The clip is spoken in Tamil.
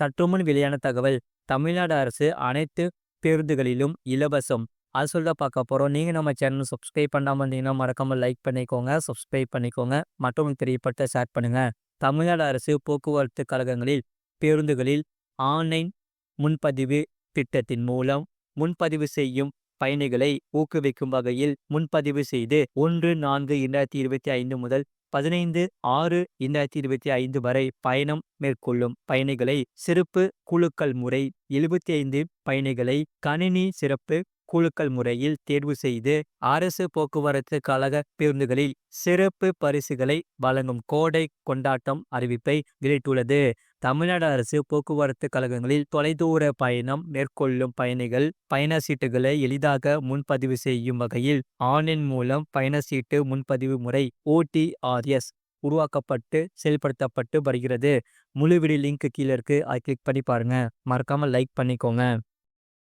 சற்றுமுன் வெளியான தகவல் தமிழ்நாடு அரசு அனைத்து பேருந்துகளிலும் இலவசம். அது சொல்ல பார்க்க போகிறோம் நீங்கள் நம்ம சேனல் சப்ஸ்கிரைப் பண்ணாமல் இருந்தீங்கன்னா மறக்காமல் லைக் பண்ணிக்கோங்க சப்ஸ்கிரைப் பண்ணிக்கோங்க. மற்றும் தெரியப்பட்ட ஷேர் பண்ணுங்கள் தமிழ்நாடு அரசு போக்குவரத்து கழகங்களில் பேருந்துகளில் ஆன்லைன் முன்பதிவு திட்டத்தின் மூலம் முன்பதிவு செய்யும் பயணிகளை ஊக்குவிக்கும் வகையில் முன்பதிவு செய்து ஒன்று நான்கு இரண்டாயிரத்தி இருபத்தி ஐந்து முதல் பதினைந்து ஆறு இரண்டாயிரத்தி இருபத்தி ஐந்து வரை பயணம் மேற்கொள்ளும் பயணிகளை சிறப்பு குழுக்கள் முறை எழுபத்தி ஐந்து பயணிகளை கணினி சிறப்பு குழுக்கள் முறையில் தேர்வு செய்து அரசு போக்குவரத்து கழக பேருந்துகளில் சிறப்பு பரிசுகளை வழங்கும் கோடை கொண்டாட்டம் அறிவிப்பை வெளியிட்டுள்ளது. தமிழ்நாடு அரசு போக்குவரத்து கழகங்களில் தொலைதூர பயணம் மேற்கொள்ளும் பயணிகள் பயண சீட்டுகளை எளிதாக முன்பதிவு செய்யும் வகையில் ஆன்லைன் மூலம் பயண சீட்டு முன்பதிவு முறை ஓடிஆர்எஸ் உருவாக்கப்பட்டு செயல்படுத்தப்பட்டு வருகிறது. முழு வீடியோ லிங்க் கீழே இருக்கு. அதை கிளிக் பண்ணி பாருங்க. மறக்காம லைக் பண்ணிக்கோங்க.